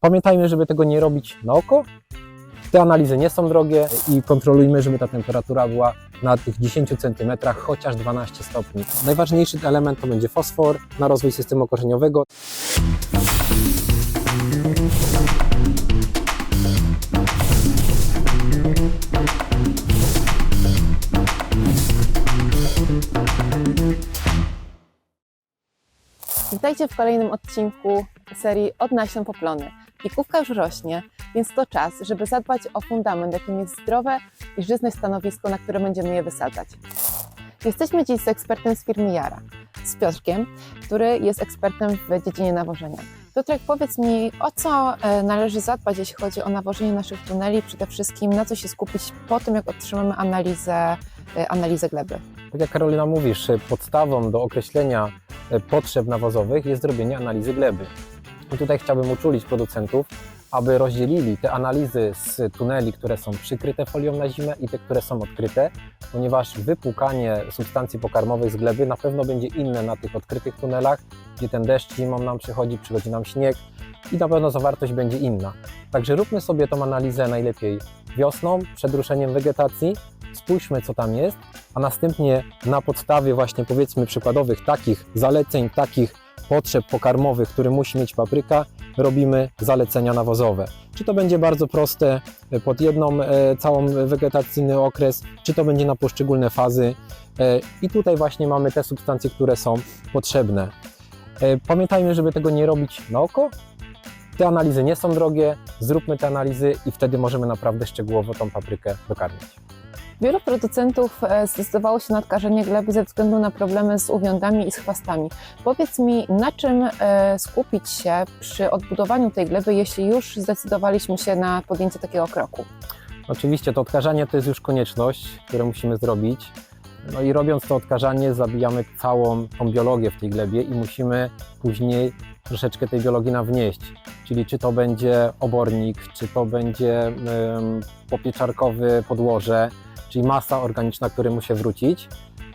Pamiętajmy, żeby tego nie robić na oko. Te analizy nie są drogie i kontrolujmy, żeby ta temperatura była na tych 10 cm, chociaż 12 stopni. Najważniejszy element to będzie fosfor na rozwój systemu korzeniowego. Witajcie w kolejnym odcinku serii Od nasion po plony. Pikówka już rośnie, więc to czas, żeby zadbać o fundament, jakim jest zdrowe i żyzne stanowisko, na które będziemy je wysadzać. Jesteśmy dziś z ekspertem z firmy Jara, z Piotrkiem, który jest ekspertem w dziedzinie nawożenia. Piotrek, powiedz mi, o co e, należy zadbać, jeśli chodzi o nawożenie naszych tuneli, przede wszystkim na co się skupić po tym, jak otrzymamy analizę, e, analizę gleby. Tak jak Karolina mówisz, podstawą do określenia e, potrzeb nawozowych jest zrobienie analizy gleby. I tutaj chciałbym uczulić producentów, aby rozdzielili te analizy z tuneli, które są przykryte folią na zimę i te, które są odkryte, ponieważ wypłukanie substancji pokarmowych z gleby na pewno będzie inne na tych odkrytych tunelach, gdzie ten deszcz zimą nam przychodzi, przychodzi nam śnieg i na pewno zawartość będzie inna. Także róbmy sobie tą analizę najlepiej wiosną, przed ruszeniem wegetacji, spójrzmy co tam jest, a następnie na podstawie właśnie powiedzmy przykładowych takich zaleceń, takich potrzeb pokarmowych, które musi mieć papryka, robimy zalecenia nawozowe. Czy to będzie bardzo proste e, pod jedną e, całą wegetacyjny okres, czy to będzie na poszczególne fazy. E, I tutaj właśnie mamy te substancje, które są potrzebne. Pamiętajmy, żeby tego nie robić na oko. Te analizy nie są drogie, zróbmy te analizy i wtedy możemy naprawdę szczegółowo tą paprykę dokarmić. Wielu producentów e, zdecydowało się na odkażenie gleby ze względu na problemy z uwiądami i z chwastami. Powiedz mi, na czym e, skupić się przy odbudowaniu tej gleby, jeśli już zdecydowaliśmy się na podjęcie takiego kroku? Oczywiście to odkażanie to jest już konieczność, które musimy zrobić. No i robiąc to odkażanie zabijamy całą tą biologię w tej glebie i musimy później troszeczkę tej biologii nam wnieść. Czyli czy to będzie obornik, czy to będzie em, popieczarkowy podłoże, czyli masa organiczna, która musi wrócić.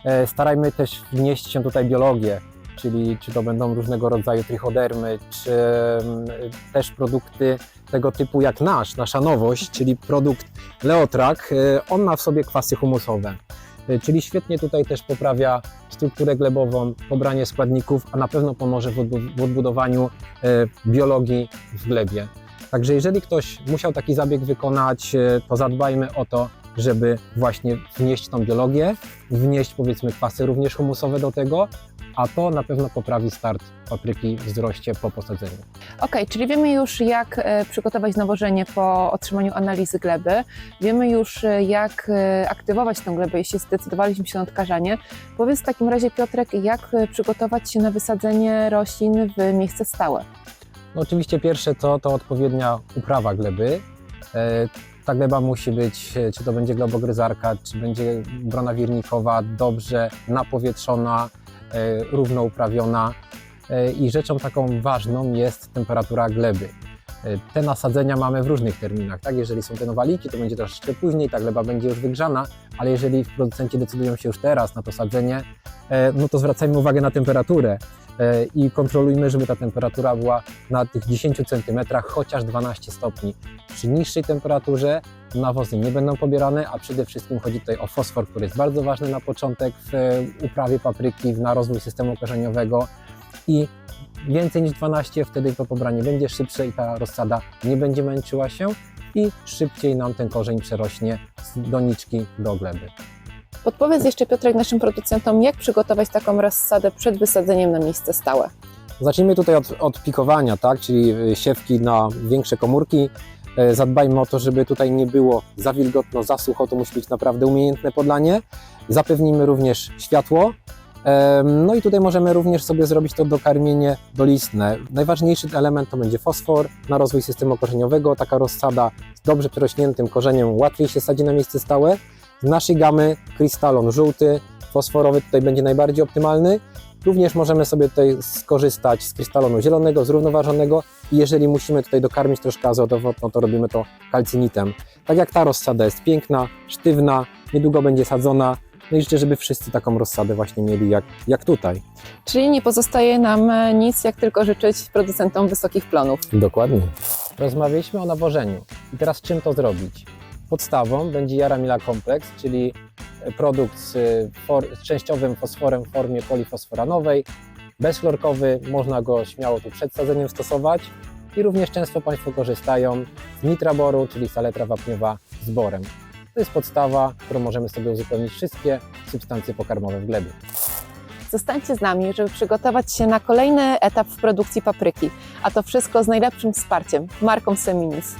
E, Starajmy też wnieść się tutaj biologię, czyli czy to będą różnego rodzaju trichodermy, czy em, też produkty tego typu jak nasz, nasza nowość, czyli produkt Leotrak, e, on ma w sobie kwasy humusowe, e, czyli świetnie tutaj też poprawia strukturę glebową, pobranie składników, a na pewno pomoże w odbu- w odbudowaniu biologii w glebie. Także jeżeli ktoś musiał taki zabieg wykonać, to zadbajmy o to, żeby właśnie wnieść tą biologię, wnieść powiedzmy kwasy również humusowe do tego, a to na pewno poprawi start papryki w wzroście po posadzeniu. Ok, czyli wiemy już, jak e, przygotować nawożenie po otrzymaniu analizy gleby. Wiemy już, e, jak e, aktywować tę glebę, jeśli zdecydowaliśmy się na odkażanie. Powiedz w takim razie, Piotrek, jak przygotować się na wysadzenie roślin w miejsce stałe? No oczywiście pierwsze to, to odpowiednia uprawa gleby. Ta gleba musi być, e, czy to będzie globogryzarka, czy będzie brona wirnikowa, dobrze napowietrzona, e, równo uprawiona. E, I rzeczą taką ważną jest temperatura gleby. Te nasadzenia mamy w różnych terminach. Tak? Jeżeli są te nowaliki, to będzie troszeczkę później, ta gleba będzie już wygrzana, ale jeżeli producenci decydują się już teraz na to sadzenie, no to zwracajmy uwagę na temperaturę e, i kontrolujmy, żeby ta temperatura była na tych 10 cm, chociaż 12 stopni. Przy niższej temperaturze nawozy nie będą pobierane, a przede wszystkim chodzi tutaj o fosfor, który jest bardzo ważny na początek w e, uprawie papryki, na rozwój systemu korzeniowego i więcej niż 12, wtedy to pobranie będzie szybsze i ta rozsada nie będzie męczyła się i szybciej nam ten korzeń przerośnie z doniczki do gleby. Podpowiedz jeszcze, Piotrek, naszym producentom, jak przygotować taką rozsadę przed wysadzeniem na miejsce stałe. Zacznijmy tutaj od, od pikowania, tak? czyli y, siewki na większe komórki. E, Zadbajmy o to, żeby tutaj nie było za wilgotno, za sucho, to musi być naprawdę umiejętne podlanie. Zapewnijmy również światło. No i tutaj możemy również sobie zrobić to dokarmienie dolistne. Najważniejszy element to będzie fosfor na rozwój systemu korzeniowego. Taka rozsada z dobrze przerośniętym korzeniem łatwiej się sadzi na miejsce stałe. Z naszej gamy krystalon żółty, fosforowy tutaj będzie najbardziej optymalny. Również możemy sobie tutaj skorzystać z krystalonu zielonego, zrównoważonego i jeżeli musimy tutaj dokarmić troszkę azotowo, no to robimy to kalcynitem. Tak jak ta rozsada jest piękna, sztywna, niedługo będzie sadzona. No i życzę, żeby wszyscy taką rozsadę właśnie mieli jak, jak tutaj. Czyli nie pozostaje nam e, nic, jak tylko życzyć producentom wysokich plonów. Dokładnie. Rozmawialiśmy o nawożeniu. I teraz czym to zrobić? Podstawą będzie Jaramila Complex, czyli produkt z, z częściowym fosforem w formie polifosforanowej, bezchlorkowy, można go śmiało tu przed sadzeniem stosować i również często Państwo korzystają z nitraboru, czyli saletra wapniowa z borem. To jest podstawa, którą możemy sobie uzupełnić wszystkie substancje pokarmowe w glebie. Zostańcie z nami, żeby przygotować się na kolejny etap w produkcji papryki, a to wszystko z najlepszym wsparciem, marką Seminis.